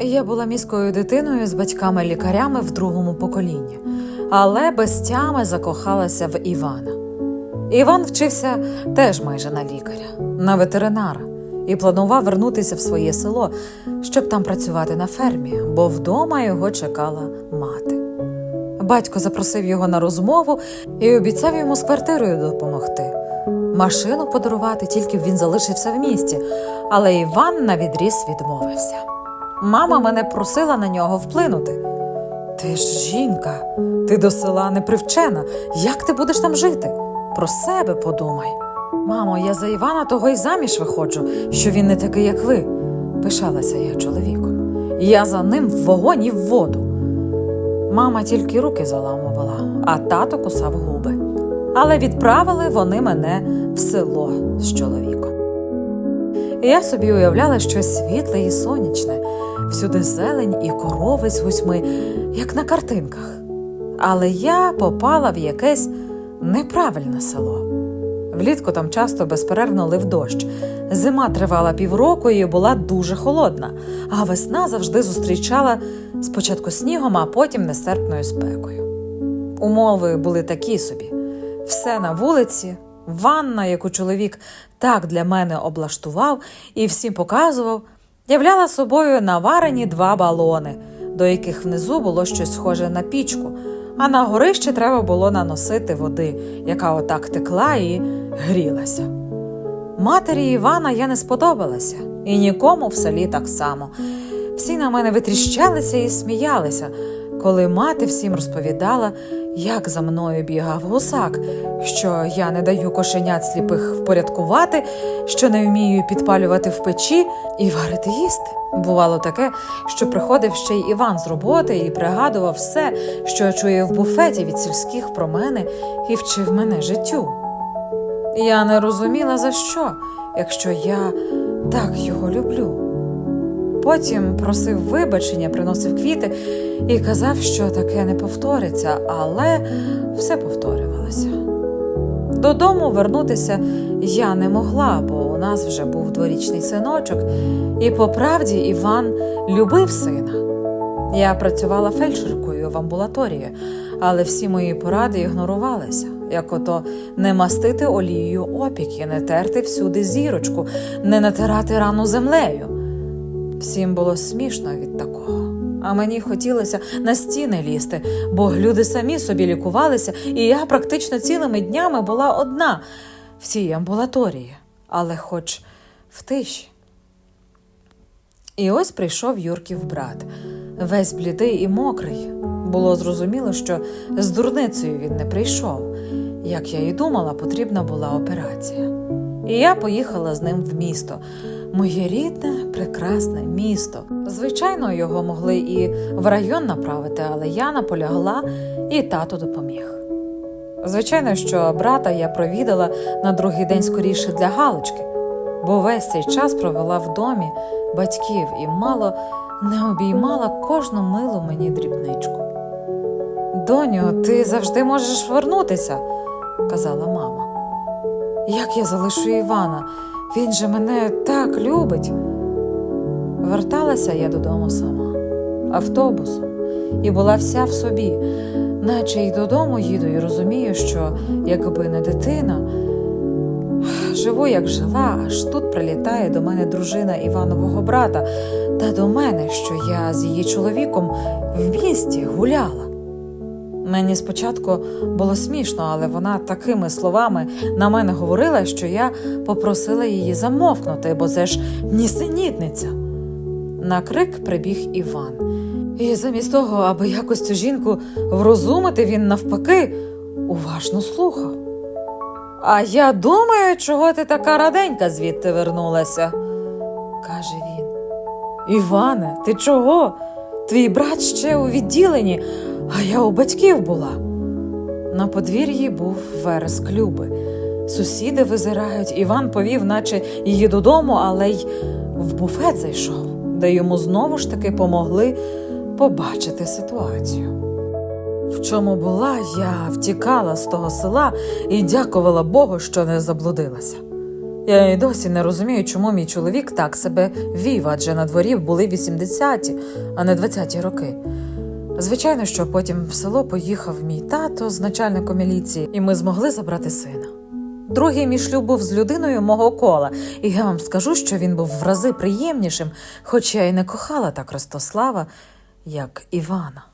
Я була міською дитиною з батьками-лікарями в другому поколінні, але без тями закохалася в Івана. Іван вчився теж майже на лікаря, на ветеринара, і планував вернутися в своє село, щоб там працювати на фермі, бо вдома його чекала мати. Батько запросив його на розмову і обіцяв йому з квартирою допомогти. Машину подарувати, тільки б він залишився в місті, але Іван навідріз відмовився. Мама мене просила на нього вплинути. Ти ж жінка, ти до села не привчена. Як ти будеш там жити? Про себе подумай. Мамо, я за Івана того й заміж виходжу, що він не такий, як ви. Пишалася я чоловіком. Я за ним в вогонь і в воду. Мама тільки руки заламувала, а тато кусав губи. Але відправили вони мене в село з чоловіком. Я собі уявляла щось світле і сонячне, всюди зелень і корови з гусьми, як на картинках. Але я попала в якесь неправильне село. Влітку там часто безперервно лив дощ. Зима тривала півроку і була дуже холодна, а весна завжди зустрічала спочатку снігом, а потім нестерпною спекою. Умови були такі собі: все на вулиці, ванна, яку чоловік так для мене облаштував і всім показував, являла собою наварені два балони, до яких внизу було щось схоже на пічку, а на горище треба було наносити води, яка отак текла і грілася. Матері Івана я не сподобалася, і нікому в селі так само. Всі на мене витріщалися і сміялися, коли мати всім розповідала, як за мною бігав гусак, що я не даю кошенят сліпих впорядкувати, що не вмію підпалювати в печі і варити їсти. Бувало таке, що приходив ще й Іван з роботи і пригадував все, що чує в буфеті від сільських про мене, і вчив мене життю. Я не розуміла за що, якщо я так його люблю. Потім просив вибачення, приносив квіти і казав, що таке не повториться, але все повторювалося. Додому вернутися я не могла, бо у нас вже був дворічний синочок, і по правді Іван любив сина. Я працювала фельдшеркою в амбулаторії, але всі мої поради ігнорувалися, як ото не мастити олією опіки, не терти всюди зірочку, не натирати рану землею. Всім було смішно від такого. А мені хотілося на стіни лізти, бо люди самі собі лікувалися, і я практично цілими днями була одна в цій амбулаторії, але хоч в тиші. І ось прийшов Юрків брат, весь блідий і мокрий. Було зрозуміло, що з дурницею він не прийшов. Як я і думала, потрібна була операція. І я поїхала з ним в місто. Моє рідне, прекрасне місто. Звичайно, його могли і в район направити, але я наполягла, і тато допоміг. Звичайно, що брата я провідала на другий день скоріше для галочки, бо весь цей час провела в домі батьків і мало не обіймала кожну милу мені дрібничку. Доню, ти завжди можеш вернутися, казала мама. Як я залишу Івана? Він же мене так любить. Верталася я додому сама, автобусом, і була вся в собі, наче й додому їду, і розумію, що якби не дитина, живу, як жила, аж тут прилітає до мене дружина Іванового брата, та до мене, що я з її чоловіком в місті гуляла. Мені спочатку було смішно, але вона такими словами на мене говорила, що я попросила її замовкнути, бо це ж нісенітниця. На крик прибіг Іван. І замість того, аби якось цю жінку врозумити, він навпаки уважно слухав. А я думаю, чого ти така раденька звідти вернулася, каже він. Іване, ти чого? Твій брат ще у відділенні, а я у батьків була. На подвір'ї був вереск Люби. Сусіди визирають, Іван повів, наче її додому, але й в буфет зайшов, де йому знову ж таки помогли побачити ситуацію. В чому була, я втікала з того села і дякувала Богу, що не заблудилася. Я й досі не розумію, чому мій чоловік так себе вів, адже на дворі були 80-ті, а не 20-ті роки. Звичайно, що потім в село поїхав мій тато з начальником міліції, і ми змогли забрати сина. Другий мій шлюб був з людиною мого кола, і я вам скажу, що він був в рази приємнішим, хоч я й не кохала так Ростослава, як Івана.